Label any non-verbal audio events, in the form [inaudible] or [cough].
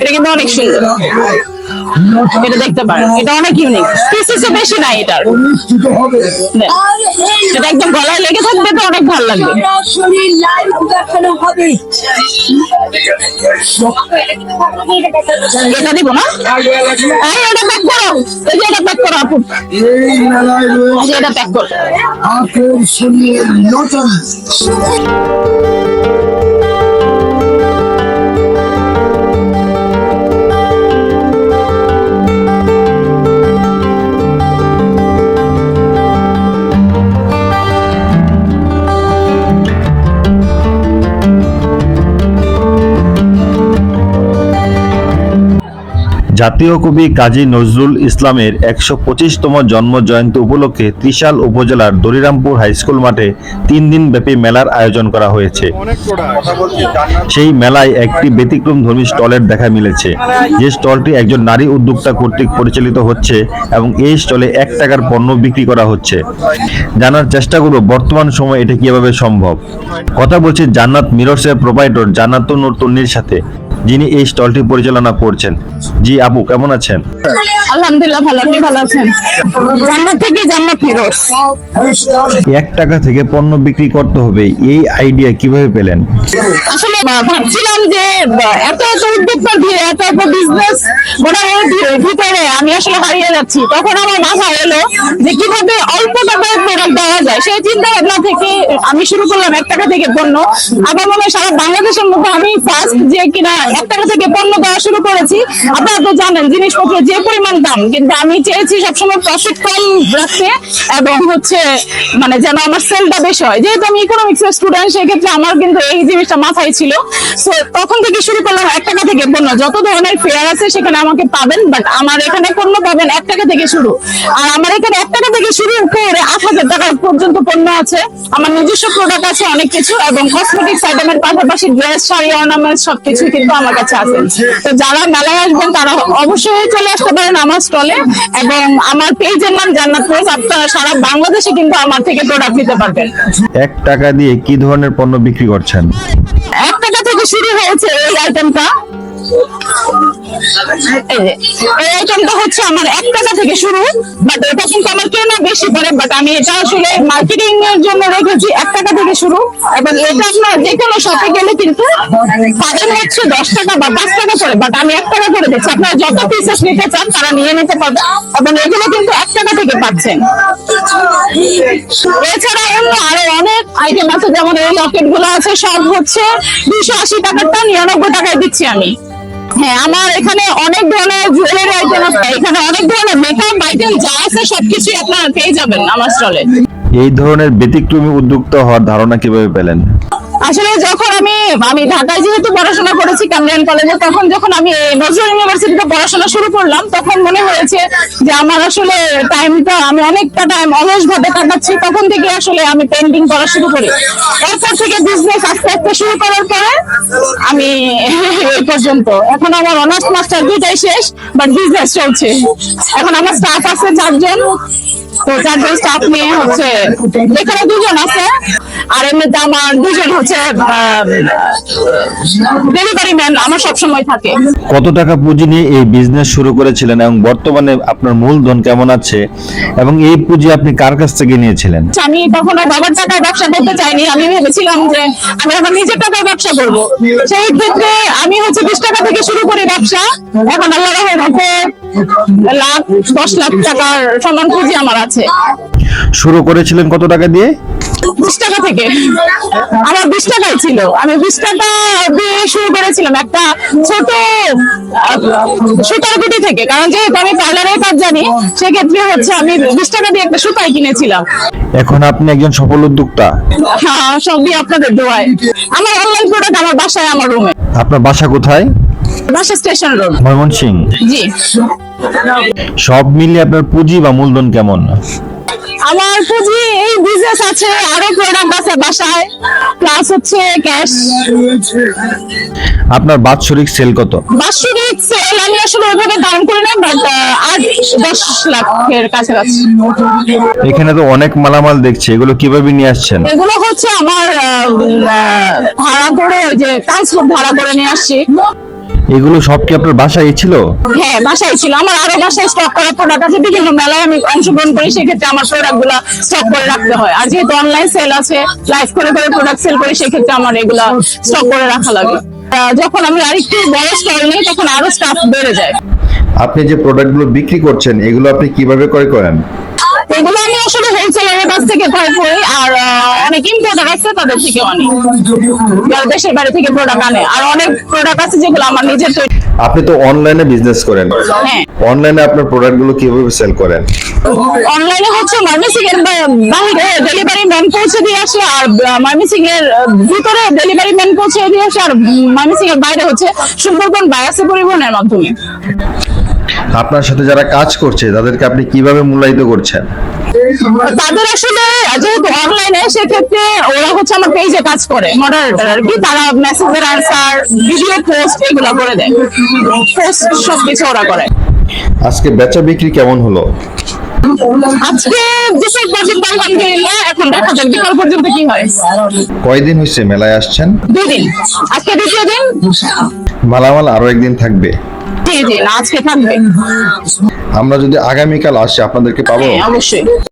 এটা কিন্তু অনেক সুন্দর। এটা দেখতে পারেন। এটা অনেক ইউনিক বেশি নাই এটার। এটা একদম গলায় লেগে থাকবে তো অনেক ভালো লাগবে। এটা দিব না? এই, এটা প্যাক করো। এই যে এটা প্যাক করো আপু। এই এটা প্যাক করো। আকর্ষণীয় নতুন জাতীয় কবি কাজী নজরুল ইসলামের একশো পঁচিশতম জন্ম জয়ন্তী উপলক্ষে ত্রিশাল উপজেলার দরিরামপুর হাইস্কুল মাঠে তিন দিন ব্যাপী মেলার আয়োজন করা হয়েছে। সেই মেলায় একটি ব্যতিক্রম ধর্মী স্টলের দেখা মিলেছে। যে স্টলটি একজন নারী উদ্যোক্তা কর্তৃক পরিচালিত হচ্ছে এবং এই স্টলে এক টাকার পণ্য বিক্রি করা হচ্ছে। জানার চেষ্টা করব বর্তমান সময়ে এটা কীভাবে সম্ভব। কথা বলছি জান্নাত মিরসের প্রোপাইটর জান্নাতুন্নুর তন্নির সাথে। যিনি এই স্টলটি পরিচালনা করছেন। জি আপু কেমন আছেন? আলহামদুলিল্লাহ ভালো আপনি ভালো আছেন? জান্নাত থেকে জান্নাত ফেরত। এক টাকা থেকে পণ্য বিক্রি করতে হবে এই আইডিয়া কীভাবে পেলেন? আসলে ভাবছিলাম যে এত এত উদ্যোক্তার ভিড়ে এত এত বিজনেস মোটামুটি ভিতরে আমি আসলে হারিয়ে যাচ্ছি। তখন আমার মাথায় এলো যে কীভাবে অল্প টাকায় প্রোডাক্ট দেওয়া যায়। সেই চিন্তা ভাবনা থেকে আমি শুরু করলাম এক টাকা থেকে পণ্য। আবার মনে সারা বাংলাদেশের মধ্যে আমি ফার্স্ট যে কিনা এক টাকা থেকে পণ্য দেওয়া শুরু করেছি। আপনারা তো জানেন, জিনিসপত্র যে পরিমাণ দাম, কিন্তু আমি চেয়েছি সবসময় প্রফিট কম রাখতে এবং হচ্ছে মানে যেন আমার সেলটা বেশি হয়। যেহেতু আমি ইকোনমিক্স এর স্টুডেন্ট সেক্ষেত্রে আমার কিন্তু এই জিনিসটা মাথায় ছিল। তখন থেকে শুরু করলাম এক টাকা থেকে পণ্য। যত ধরনের ফেয়ার আছে, সেখানে আমাকে পাবেন বাট আমার এখানে পণ্য পাবেন এক টাকা থেকে শুরু। আর আমার এখানে এক টাকা থেকে শুরু করে আট হাজার টাকা পর্যন্ত পণ্য আছে। আমার নিজস্ব প্রোডাক্ট আছে অনেক কিছু, এবং কসমেটিক্স আইটেমের পাশাপাশি ড্রেস শাড়ি অর্নামেন্টস সবকিছু কিন্তু আমার কাছে আছে। তো যারা মেলায় আসবেন তারা অবশ্যই চলে আসতে পারেন আমার স্টলে এবং আমার পেজের নাম জান্নাত পেজ আপনারা সারা বাংলাদেশে কিন্তু আমার থেকে প্রোডাক্ট নিতে পারবেন। এক টাকা দিয়ে কি ধরনের পণ্য বিক্রি করছেন? এক টাকা থেকে শুরু হয়েছে এই আইটেমটা এই আইটেমটা হচ্ছে আমার এক টাকা থেকে শুরু বাট এটা কিন্তু আমার কেনা বেশি পড়ে বাট আমি এটা আসলে মার্কেটিং এর জন্য রেখেছি, এক টাকা থেকে শুরু। এবং এটা আপনার যে কোনো শপে গেলে কিন্তু পাবেন হচ্ছে দশ টাকা বা পাঁচ টাকা করে বাট আমি এক টাকা করে দিচ্ছি। আপনারা যত পিসেস নিতে চান, তারা নিয়ে নিতে পারবেন। এবং এগুলো কিন্তু এক টাকা থেকে পাচ্ছেন। এছাড়া অন্য আরও অনেক আইটেম আছে, যেমন এই লকেটগুলো আছে, সব হচ্ছে দুশো আশি টাকারটা নিরানব্বই টাকায় দিচ্ছি আমি। হ্যাঁ আমার এখানে অনেক ধরনের জুয়েলারি আইটেম এখানে অনেক ধরনের আইটেম যা আছে পেয়ে যাবেন আমার এই ধরনের ব্যতিক্রমী উদ্যোক্তা হওয়ার ধারণা কীভাবে পেলেন? আসলে যখন আমি আমি ঢাকায় যেহেতু পড়াশোনা করেছি কামরান কলেজে, তখন যখন আমি নজরুল ইউনিভার্সিটিতে পড়াশোনা শুরু করলাম, তখন মনে হয়েছে যে আমার আসলে টাইমটা আমি অনেকটা টাইম অলস ভাবে কাটাচ্ছি, তখন থেকে আসলে আমি পেন্টিং করা শুরু করি। এরপর থেকে বিজনেস আস্তে আস্তে শুরু করার পরে আমি [laughs] এই পর্যন্ত। এখন আমার অনার্স মাস্টার দুইটাই শেষ বাট বিজনেস চলছে। এখন আমার স্টাফ আছে চারজন, তো চারজন স্টাফ নিয়ে হচ্ছে, এখানে দুজন আছে। আর এমনিতে আমার দুজন হচ্ছে ডেলিভারি ম্যান আমার সবসময় থাকে। কত টাকা পুঁজি নিয়ে এই বিজনেস শুরু করেছিলেন এবং বর্তমানে আপনার মূলধন কেমন আছে? এবং এই পুঁজি আপনি কার কাছ থেকে নিয়েছিলেন? আমি তখন আর বাবার টাকায় ব্যবসা করতে চাইনি। আমি ভেবেছিলাম যে আমি এখন নিজের টাকায় ব্যবসা করব। সেই ক্ষেত্রে আমি হচ্ছে বিশ টাকা থেকে শুরু করি ব্যবসা। এখন আল্লাহ রহমতে লাখ দশ লাখ টাকার সমান পুঁজি আমার আছে। শুরু করেছিলেন কত টাকা দিয়ে? বিশ টাকা থেকে। আমার বিশ টাকাই ছিল। আমি বিশ টাকা দিয়ে শুরু করেছিলাম একটা ছোট সুতার গুটি থেকে। কারণ যেহেতু আমি পার্লারের কাজ জানি সেক্ষেত্রে হচ্ছে আমি বিশ টাকা দিয়ে একটা সুতাই কিনেছিলাম। এখন আপনি একজন সফল উদ্যোক্তা। হ্যাঁ সবই আপনাদের দোয়ায় আমার অনলাইন প্রোডাক্ট আমার বাসায় আমার রুমে আপনার বাসা কোথায়? বাসা স্টেশন রোড ময়মনসিং জি। সব মিলিয়ে আপনার পুঁজি বা মূলধন কেমন? আমার পুঁজি এই বিজনেস আছে আরও প্রোডাক্ট আছে বাসায় প্লাস হচ্ছে ক্যাশ আপনার বাৎসরিক সেল কত? বাৎসরিক সেল আমি আসলে ওইভাবে দাম করি না বাট আট দশ লাখের কাছাকাছি। এখানে তো অনেক মালামাল দেখছি এগুলো কীভাবে নিয়ে আসছেন? এগুলো হচ্ছে আমার ভাড়া করে যে ট্রান্সপোর্ট ভাড়া করে নিয়ে আসছি। এগুলো সব কি আপনার বাসায় ছিল? হ্যাঁ বাসায় ছিল। আমার আরও বাসায় স্টক করা প্রোডাক্ট আছে। বিভিন্ন মেলায় আমি অংশগ্রহণ করি সেক্ষেত্রে আমার প্রোডাক্টগুলা স্টক করে রাখতে হয়। আর যেহেতু অনলাইন সেল আছে লাইভ করে করে প্রোডাক্ট সেল করি সেক্ষেত্রে আমার এগুলা স্টক করে রাখা লাগে। যখন আমি আরেকটু বড় স্টল নিই তখন আরও স্টাফ বেড়ে যায়। আপনি যে প্রোডাক্টগুলো বিক্রি করছেন এগুলো আপনি কীভাবে ক্রয় করেন? এগুলো আমি আসলে হোলসেলারের কাছ থেকে করি আর অনেক ইম্পোর্টার আছে তাদের থেকে। অনেক দেশের বাইরে থেকে প্রোডাক্ট আনে। আর অনেক প্রোডাক্ট আছে যেগুলো আমার নিজের তৈরি। আপনি তো অনলাইনে বিজনেস করেন। হ্যাঁ। অনলাইনে আপনার প্রোডাক্টগুলো কীভাবে সেল করেন? অনলাইনে হচ্ছে ময়মনসিং এর বাইরে ডেলিভারি ম্যান পৌঁছে দিয়ে আসে আর ময়মনসিং এর ভিতরে ডেলিভারি ম্যান পৌঁছে দিয়ে আসে আর ময়মনসিং এর বাইরে হচ্ছে সুন্দরবন বায়াসে পরিবহনের মাধ্যমে। আপনার সাথে যারা কাজ করছে তাদেরকে আপনি কীভাবে মূল্যায়িত করছেন? তাদের আসলে যেহেতু অনলাইনে সেক্ষেত্রে ওরা হচ্ছে আমার পেজে কাজ করে মডারেটর আর কি। তারা মেসেজের আনসার ভিডিও পোস্ট এগুলো করে দেয়। পোস্ট সবকিছু ওরা করে। আজকে বেচা বিক্রি কেমন হলো? আজকে পর্যন্ত আলহামদুলিল্লাহ এখন দেখা যাক বিকাল পর্যন্ত কি হয়। কয়দিন হয়েছে মেলায় আসছেন? দুই দিন। আজকে দ্বিতীয় দিন। মালামাল আরও একদিন থাকবে। জি জি আজকে থাকবে আমরা যদি আগামীকাল আসি আপনাদেরকে পাবো? হ্যাঁ অবশ্যই।